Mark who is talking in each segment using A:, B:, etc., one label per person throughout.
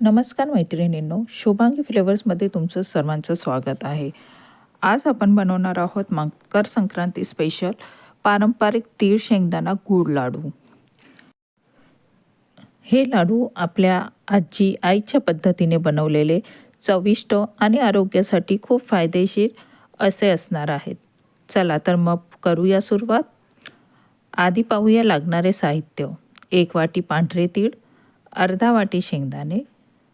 A: नमस्कार मैत्रिणींनो शुभांगी फ्लेवर्समध्ये तुमचं सर्वांचं स्वागत आहे. आज आपण बनवणार आहोत मकर संक्रांती स्पेशल पारंपरिक तीळ शेंगदाणा गूळ लाडू. हे लाडू आपल्या आजी आईच्या पद्धतीने बनवलेले चविष्ट आणि आरोग्यासाठी खूप फायदेशीर असे असणार आहेत. चला तर मग करूया सुरुवात. आधी पाहूया लागणारे साहित्य. एक वाटी पांढरे तीळ अर्धा वाटी शेंगदाणे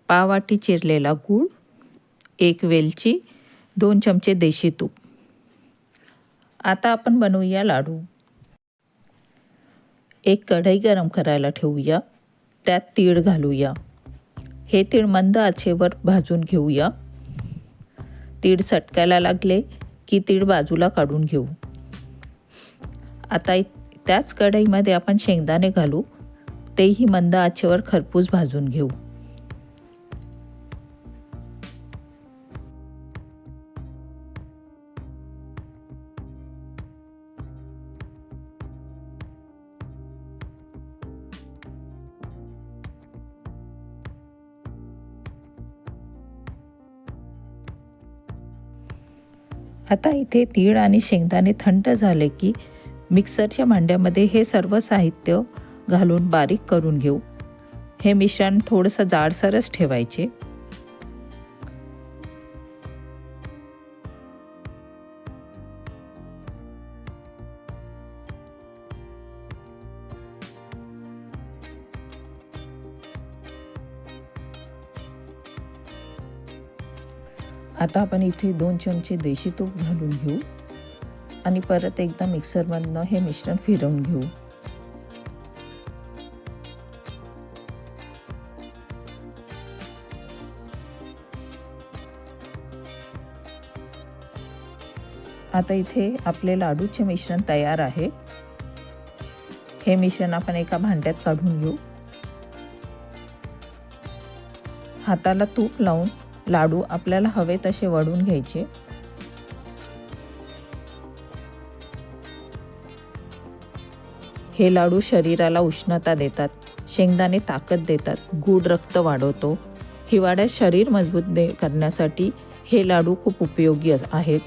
A: पावाटी चिरलेला गूळ एक वेलची दोन चमचे देशी तूप. आता आपण बनवूया लाडू. एक कढई गरम करायला ठेवूया. त्यात तीळ घालूया. हे तीळ मंद आचेवर भाजून घेऊया. तीळ चटकायला लागले की तीळ बाजूला काढून घेऊ. आता त्याच कढईमध्ये आपण शेंगदाणे घालू. तेही मंद आचेवर खरपूस भाजून घेऊ. आता इथे तीळ आणि शेंगदाणे थंड झाले की मिक्सरच्या भांड्यामध्ये हे सर्व साहित्य घालून बारीक करून घेऊ. हे मिश्रण थोडंसं जाडसरच ठेवायचे. आता आपण इथे दोन चमचे देशी तूप घालून घेऊ. आणि परत एकदा मिक्सरमधनं हे मिश्रण फिरवून घेऊ. आता इथे आपले लाडूचे मिश्रण तयार आहे. हे मिश्रण आपण एका भांड्यात काढून घेऊ. हाताला तूप लावून लाडू आपल्याला हवे तसे वळून घ्यायचे. हे लाडू शरीराला उष्णता देतात शेंगदाणे ताकद देतात गूढ रक्त वाढवतो. हिवाळ्यात शरीर मजबूत दे करण्यासाठी हे लाडू खूप उपयोगी आहेत.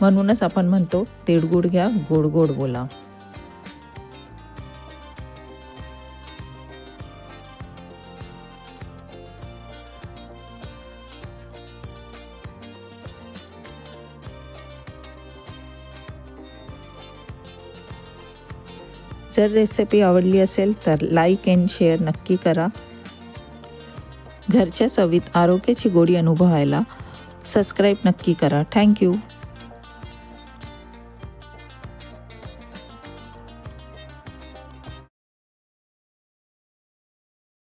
A: म्हणूनच आपण म्हणतो तिळगुड घ्या गोड गोड बोला. जर रेसिपी आवडली असेल तर लाईक अँड शेअर नक्की करा. घरच्या चवीत आरोग्याची गोडी अनुभवायला सबस्क्राईब नक्की करा. थँक्यू